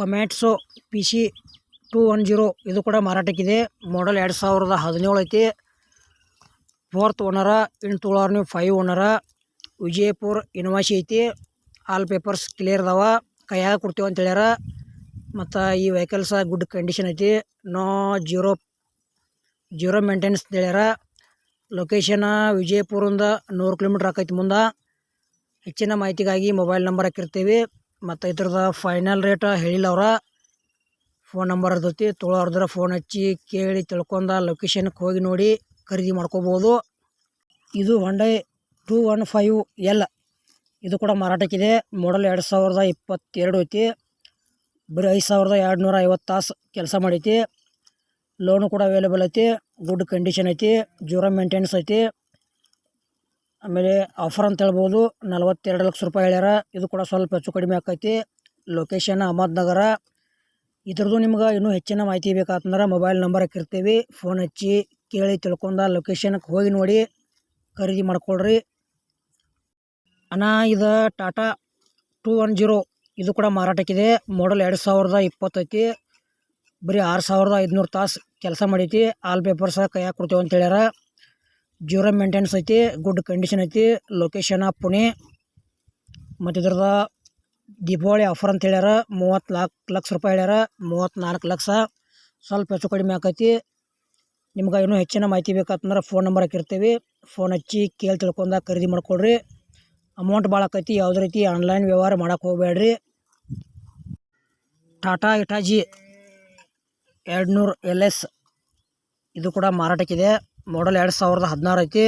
Komatsu P C two one zero ಇದು ಕೂಡ ಮಾರಾಟಕ್ಕಿದೆ. ಮಾಡಲ್ ಎರಡು ಸಾವಿರದ ಹದಿನೇಳು ಐತಿ. ಫೋರ್ತ್ ಓನರ ನೀವು ಫೈವ್ ಓನರ ವಿಜಯಪುರ ಇನ್ವಾಸಿ ಐತಿ. ಆಲ್ ಪೇಪರ್ಸ್ ಕ್ಲಿಯರ್ ಅದಾವ. ಕೈಯಾಗ ಕೊಡ್ತೀವಿ ಅಂತ ಹೇಳ್ಯಾರ. ಮತ್ತು ಈ ವೆಹಿಕಲ್ಸ ಗುಡ್ ಕಂಡೀಷನ್ ಐತಿ. ನೋ ಜೀರೋ ಜೀರೋ ಮೇಂಟೆನೆನ್ಸ್ ಅಂತ ಹೇಳ್ಯಾರ. ಲೊಕೇಶನ್ ವಿಜಯಪುರಿಂದ ನೂರು ಕಿಲೋಮೀಟ್ರ್ ಆಕೈತಿ ಮುಂದೆ. ಹೆಚ್ಚಿನ ಮಾಹಿತಿಗಾಗಿ ಮೊಬೈಲ್ ನಂಬರ್ ಹಾಕಿರ್ತೀವಿ. ಮತ್ತು ಇದ್ರದ ಫೈನಲ್ ರೇಟ ಹೇಳಿಲ್ಲ ಅವ್ರ. ಫೋನ್ ನಂಬರ್ ಇರ್ತೈತಿ, ತೊಳೋರ್ದ್ರೆ ಫೋನ್ ಹಚ್ಚಿ, ಕೇಳಿ, ತಿಳ್ಕೊಂಡ ಲೊಕೇಶನ್ಗೆ ಹೋಗಿ ನೋಡಿ ಖರೀದಿ ಮಾಡ್ಕೋಬೋದು. ಇದು Hyundai two one five L ಇದು ಕೂಡ ಮಾರಾಟಕ್ಕಿದೆ ಮಾಡಲ್ ಎರಡು ಸಾವಿರದ ಇಪ್ಪತ್ತೆರಡು ಐತಿ. ಬರೀ ಐದು ಸಾವಿರದ ಎರಡು ನೂರ ಐವತ್ತು ತಾಸು ಕೆಲಸ ಮಾಡೈತಿ. ಲೋನು ಕೂಡ ಅವೈಲೇಬಲ್ ಐತಿ. ಗುಡ್ ಕಂಡೀಷನ್ ಐತಿ. ಜೂರ ಮೇಂಟೆನೆನ್ಸ್ ಐತಿ. ಆಮೇಲೆ ಆಫರ್ ಅಂತ ಹೇಳ್ಬೋದು, ನಲವತ್ತೆರಡು ಲಕ್ಷ ರೂಪಾಯಿ ಹೇಳ್ಯಾರ. ಇದು ಕೂಡ ಸ್ವಲ್ಪ ಹೆಚ್ಚು ಕಡಿಮೆ ಆಕೈತಿ. ಲೊಕೇಶನ್ ಅಹಮದ್ನಗರ ಇದ್ರದ್ದು ನಿಮ್ಗೆ ಇನ್ನೂ ಹೆಚ್ಚಿನ ಮಾಹಿತಿ ಬೇಕಾತಂದ್ರೆ ಮೊಬೈಲ್ ನಂಬರ್ ಹಾಕಿರ್ತೀವಿ. ಫೋನ್ ಹಚ್ಚಿ ಕೇಳಿ ತಿಳ್ಕೊಂಡ ಲೊಕೇಶನ್ಗೆ ಹೋಗಿ ನೋಡಿ ಖರೀದಿ ಮಾಡ್ಕೊಳ್ರಿ. ಅಣ್ಣ, ಇದು ಟಾಟಾ ಟೂ ಒನ್ ಜೀರೋ ಇದು ಕೂಡ ಮಾರಾಟಕ್ಕಿದೆ. ಮಾಡಲ್ ಎರಡು ಸಾವಿರದ ಇಪ್ಪತ್ತೈತಿ ಬರೀ ಆರು ಸಾವಿರದ ಐದುನೂರು ತಾಸು ಕೆಲಸ ಮಾಡೈತಿ. ಆಲ್ ಪೇಪರ್ಸ ಕೈಯಾಗ ಕೊಡ್ತೇವೆ ಅಂತ ಹೇಳ್ಯಾರ. ಜೀರೋ ಮೇಂಟೆನ್ಸ್ ಐತಿ ಗುಡ್ ಕಂಡೀಷನ್ ಐತಿ ಲೊಕೇಶನ್ ಪುಣೆ. ಮತ್ತು ಇದ್ರದ್ದು ದೀಪಾವಳಿ ಆಫರ್ ಅಂತ ಹೇಳ್ಯಾರ ಮೂವತ್ತ್ನಾಲ್ಕು ಲಕ್ಷ ರೂಪಾಯಿ ಹೇಳ್ಯಾರ ಮೂವತ್ತ್ನಾಲ್ಕು ಲಕ್ಷ. ಸ್ವಲ್ಪ ಹೆಚ್ಚು ಕಡಿಮೆ ಆಕೈತಿ. ನಿಮ್ಗೆ ಇನ್ನೂ ಹೆಚ್ಚಿನ ಮಾಹಿತಿ ಬೇಕಂತಂದ್ರೆ ಫೋನ್ ನಂಬರ್ ಹಾಕಿರ್ತೀವಿ. ಫೋನ್ ಹಚ್ಚಿ ಕೇಳಿ ತಿಳ್ಕೊಂಡ ಖರೀದಿ ಮಾಡ್ಕೊಳ್ರಿ ಅಮೌಂಟ್ ಭಾಳ ಆಕೈತಿ, ಯಾವುದೇ ರೀತಿ ಆನ್ಲೈನ್ ವ್ಯವಹಾರ ಮಾಡೋಕೆ ಹೋಗಬೇಡ್ರಿ ಟಾಟಾ ಇಟಾಜಿ ಎರಡು ನೂರು ಎಲ್ ಎಸ್ ಇದು ಕೂಡ ಮಾರಾಟಕ್ಕಿದೆ. ಮಾಡಲ್ ಎರಡು ಸಾವಿರದ ಹದಿನಾರು ಐತಿ.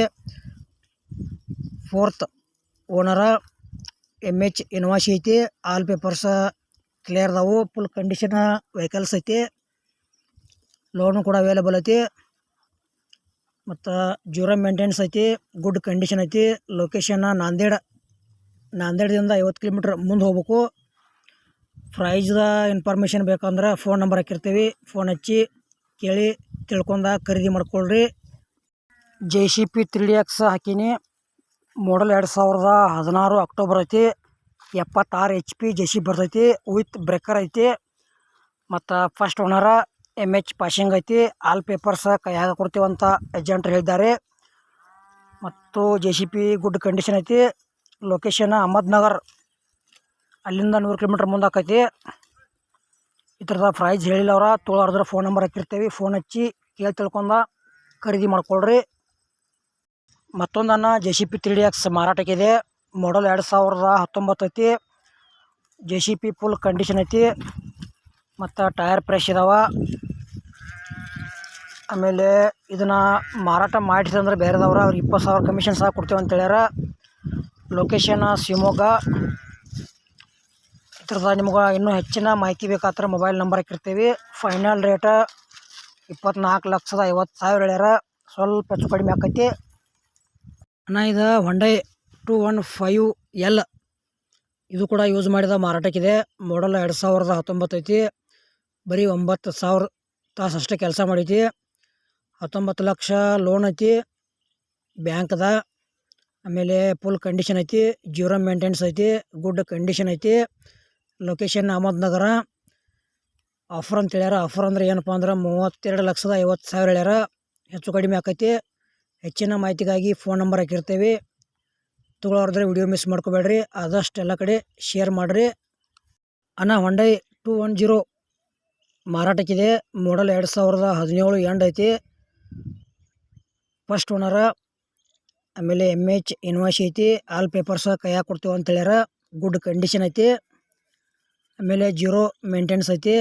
ಫೋರ್ತ್ ಓನರ ಎಂ ಎಚ್ ಇನ್ವಾಶಿ ಐತಿ. ಆಲ್ ಪೇಪರ್ಸ ಕ್ಲಿಯರ್ ಅದಾವು. ಫುಲ್ ಕಂಡೀಷನ್ ವೆಹಿಕಲ್ಸ್ ಐತಿ. ಲೋನು ಕೂಡ ಅವೈಲೇಬಲ್ ಐತಿ. ಮತ್ತು ಜೂರ ಮೇಂಟೆನೆನ್ಸ್ ಐತಿ. ಗುಡ್ ಕಂಡೀಷನ್ ಐತಿ. ಲೊಕೇಶನ್ ನಾಂದೇಡ್, ನಾಂದೇಡದಿಂದ ಐವತ್ತು ಕಿಲೋಮೀಟ್ರ್ ಮುಂದೆ ಹೋಗ್ಬೇಕು. ಪ್ರೈಸ್ದ ಇನ್ಫಾರ್ಮೇಷನ್ ಬೇಕಂದ್ರೆ ಫೋನ್ ನಂಬರ್ ಹಾಕಿರ್ತೀವಿ. ಫೋನ್ ಹಚ್ಚಿ, ಕೇಳಿ, ತಿಳ್ಕೊಂಡ, ಖರೀದಿ ಮಾಡ್ಕೊಳ್ರಿ. J C B three X ಹಾಕೀನಿ. Model ಎರಡು ಸಾವಿರದ ಹದಿನಾರು ಅಕ್ಟೋಬರ್ ಐತಿ. ಎಪ್ಪತ್ತಾರು ಎಚ್ ಪಿ ಜೆ ಸಿ ಬರ್ತೈತಿ. ವಿತ್ ಬ್ರೇಕರ್ ಐತಿ. ಮತ್ತು ಫಸ್ಟ್ ಓನರ ಎಂ ಎಚ್ ಪಾಸಿಂಗ್ ಐತಿ. ಆಲ್ ಪೇಪರ್ಸ್ ಕೈಯಾಗ ಕೊಡ್ತೀವಂತ ಏಜೆಂಟ್ರು ಹೇಳಿದ್ದಾರೆ. ಮತ್ತು J C B good condition ಐತಿ. ಲೊಕೇಶನ್ ಅಹಮದ್ನಗರ್ ಅಲ್ಲಿಂದ ನೂರು ಕಿಲೋಮೀಟ್ರ್ ಮುಂದೆ ಆಕೈತಿ. ಥರದ ಪ್ರೈಸ್ ಹೇಳಿಲ್ಲ ಅವ್ರ. ತೊಗೊಳೋದ್ರ ಫೋನ್ ನಂಬರ್ ಹಾಕಿರ್ತೀವಿ. ಫೋನ್ ಹಚ್ಚಿ ಕೇಳಿ ತಿಳ್ಕೊಂಡ ಖರೀದಿ ಮಾಡ್ಕೊಳ್ರಿ. ಮತ್ತೊಂದನ್ನು J C B three D X ಮಾರಾಟಕ್ಕಿದೆ. ಮಾಡಲ್ ಎರಡು ಸಾವಿರದ ಹತ್ತೊಂಬತ್ತು ಐತಿ. J C B full condition ಐತಿ. ಮತ್ತು ಟೈರ್ ಫ್ರೆಶ್ ಇದಾವ. ಆಮೇಲೆ ಇದನ್ನು ಮಾರಾಟ ಮಾಡಿಸಂದ್ರೆ ಬೇರೆದವ್ರು ಅವ್ರು ಇಪ್ಪತ್ತು ಸಾವಿರ ಕಮಿಷನ್ ಸಹ ಕೊಡ್ತೇವೆ ಅಂತ ಹೇಳ್ಯಾರ. ಲೊಕೇಶನ್ ಶಿವಮೊಗ್ಗ. ಇದ್ರದ ನಿಮ್ಗೆ ಇನ್ನೂ ಹೆಚ್ಚಿನ ಮಾಹಿತಿ ಬೇಕಾದ್ರೆ ಮೊಬೈಲ್ ನಂಬರ್ ಹಾಕಿರ್ತೀವಿ. ಫೈನಲ್ ರೇಟ ಇಪ್ಪತ್ನಾಲ್ಕು ಲಕ್ಷದ ಐವತ್ತು ಸಾವಿರ ಹೇಳ್ಯಾರ. ಸ್ವಲ್ಪ ಹೆಚ್ಚು ಕಡಿಮೆ ಆಕೈತಿ. ಅಣ್ಣ, ಇದು Hyundai two one five L ಇದು ಕೂಡ ಯೂಸ್ ಮಾಡಿದ ಮಾರಾಟಕ್ಕಿದೆ. ಮಾಡಲ್ ಎರಡು ಸಾವಿರದ ಹತ್ತೊಂಬತ್ತು ಐತಿ. ಬರೀ ಒಂಬತ್ತು ಸಾವಿರ ತಾಸು ಅಷ್ಟೇ ಕೆಲಸ ಮಾಡೈತಿ. ಹತ್ತೊಂಬತ್ತು ಲಕ್ಷ ಲೋನ್ ಐತಿ. ಬ್ಯಾಂಕ್ದ ಆಮೇಲೆ ಫುಲ್ ಕಂಡೀಷನ್ ಐತಿ. ಜೀರೋ ಮೇಂಟೆನ್ಸ್ ಐತಿ. ಗುಡ್ ಕಂಡೀಷನ್ ಐತಿ. ಲೊಕೇಶನ್ ಅಹಮದ್ನಗರ ಆಫರ್ ಅಂತ ಹೇಳ್ಯಾರ ಆಫರ್ ಅಂದ್ರೆ ಏನಪ್ಪ ಅಂದ್ರೆ ಮೂವತ್ತೆರಡು ಲಕ್ಷದ ಐವತ್ತು ಸಾವಿರ ಹೇಳ್ಯಾರ. ಹೆಚ್ಚು ಕಡಿಮೆ ಆಕೈತಿ. ಹೆಚ್ಚಿನ ಮಾಹಿತಿಗಾಗಿ ಫೋನ್ ನಂಬರ್ ಹಾಕಿರ್ತೀವಿ. ತಗೊಳ್ಳೋರ್ದ್ರೆ ವಿಡಿಯೋ ಮಿಸ್ ಮಾಡ್ಕೋಬೇಡ್ರಿ. ಆದಷ್ಟು ಎಲ್ಲ ಕಡೆ ಶೇರ್ ಮಾಡಿರಿ. ಅಣ್ಣ ಹೊಂಡೈ ಟೂ ಒನ್ ಜೀರೋ ಮಾರಾಟಕ್ಕಿದೆ. ಮಾಡಲ್ ಎರಡು ಸಾವಿರದ ಹದಿನೇಳು ಎಂಡ್ ಐತಿ. ಫಸ್ಟ್ ಓನರ ಆಮೇಲೆ ಎಂ ಎಚ್ ಇನ್ವಾಯ್ಸ್ ಐತಿ. ಆಲ್ ಪೇಪರ್ಸ ಕೈ ಕೊಡ್ತೀವಿ ಅಂತ ಹೇಳ್ಯಾರ ಗುಡ್ ಕಂಡೀಷನ್ ಐತಿ. ಆಮೇಲೆ ಜೀರೋ ಮೇಂಟೆನ್ಸ್ ಐತಿ.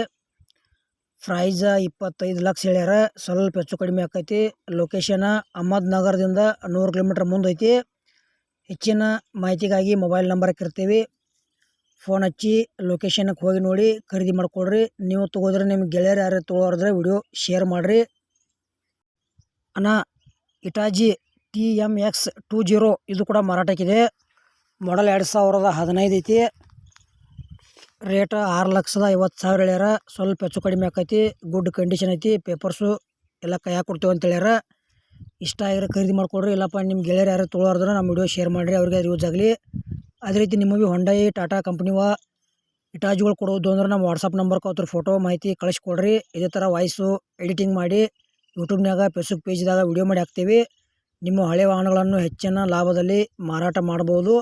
ಪ್ರೈಸ್ ಇಪ್ಪತ್ತೈದು ಲಕ್ಷ ಹೇಳ್ಯಾರ. ಸ್ವಲ್ಪ ಹೆಚ್ಚು ಕಡಿಮೆ ಆಕೈತಿ. ಲೊಕೇಶನ್ ಅಹಮದ್ನಗರದಿಂದ ನೂರು ಕಿಲೋಮೀಟ್ರ್ ಮುಂದೆ ಐತಿ. ಹೆಚ್ಚಿನ ಮಾಹಿತಿಗಾಗಿ ಮೊಬೈಲ್ ನಂಬರ್ ಹಾಕಿರ್ತೀವಿ. ಫೋನ್ ಹಚ್ಚಿ ಲೊಕೇಶನ್ಗೆ ಹೋಗಿ ನೋಡಿ ಖರೀದಿ ಮಾಡಿಕೊಡ್ರಿ. ನೀವು ತೊಗೋದ್ರೆ ನಿಮ್ಮ ಗೆಳೆಯರು ಯಾರು ತೊಗೊಳೋದ್ರೆ ವಿಡಿಯೋ ಶೇರ್ ಮಾಡಿರಿ. ಅಣ್ಣ ಇಟಾಜಿ T M X two zero ಇದು ಕೂಡ ಮಾರಾಟಕ್ಕಿದೆ. ಮಾಡಲ್ ಎರಡು ಸಾವಿರದ ಹದಿನೈದು ಐತಿ. ರೇಟ್ ಆರು ಲಕ್ಷದ ಐವತ್ತು ಸಾವಿರ ಹೇಳ್ಯಾರ. ಸ್ವಲ್ಪ ಹೆಚ್ಚು ಕಡಿಮೆ ಆಕೈತಿ. ಗುಡ್ ಕಂಡೀಷನ್ ಐತಿ. ಪೇಪರ್ಸು ಎಲ್ಲ ಕೈಯಾಗ ಕೊಡ್ತೇವೆ ಅಂತ ಹೇಳ್ಯಾರ. ಇಷ್ಟ ಆಗಿರೋ ಖರೀದಿ ಮಾಡಿಕೊಡ್ರಿ. ಇಲ್ಲಪ್ಪ ನಿಮ್ಮ ಗೆಳೆಯರು ಯಾರು ತೊಗೊಳೋರ್ದ್ರೆ ನಮ್ಮ ವಿಡಿಯೋ ಶೇರ್ ಮಾಡಿರಿ. ಅವ್ರಿಗೆ ಅದು ಯೂಸ್ ಆಗಲಿ. ಅದೇ ರೀತಿ ನಿಮ್ಮ ಭೀ ಹೊಂಡೈ ಟಾಟಾ ಕಂಪ್ನಿವ ಇಟಾಜ್ಗಳು ಕೊಡೋದು ಅಂದ್ರೆ ನಮ್ಮ ವಾಟ್ಸಪ್ ನಂಬರ್ಗೆ ಅವ್ರ ಫೋಟೋ ಮಾಹಿತಿ ಕಳಿಸ್ಕೊಡ್ರಿ. ಇದೇ ಥರ ವಾಯ್ಸು ಎಡಿಟಿಂಗ್ ಮಾಡಿ ಯೂಟ್ಯೂಬ್ನಾಗ ಫೇಸ್ಬುಕ್ ಪೇಜ್ದಾಗ ವಿಡಿಯೋ ಮಾಡಿ ಹಾಕ್ತೀವಿ. ನಿಮ್ಮ ಹಳೆ ವಾಹನಗಳನ್ನು ಹೆಚ್ಚಿನ ಲಾಭದಲ್ಲಿ ಮಾರಾಟ ಮಾಡ್ಬೋದು.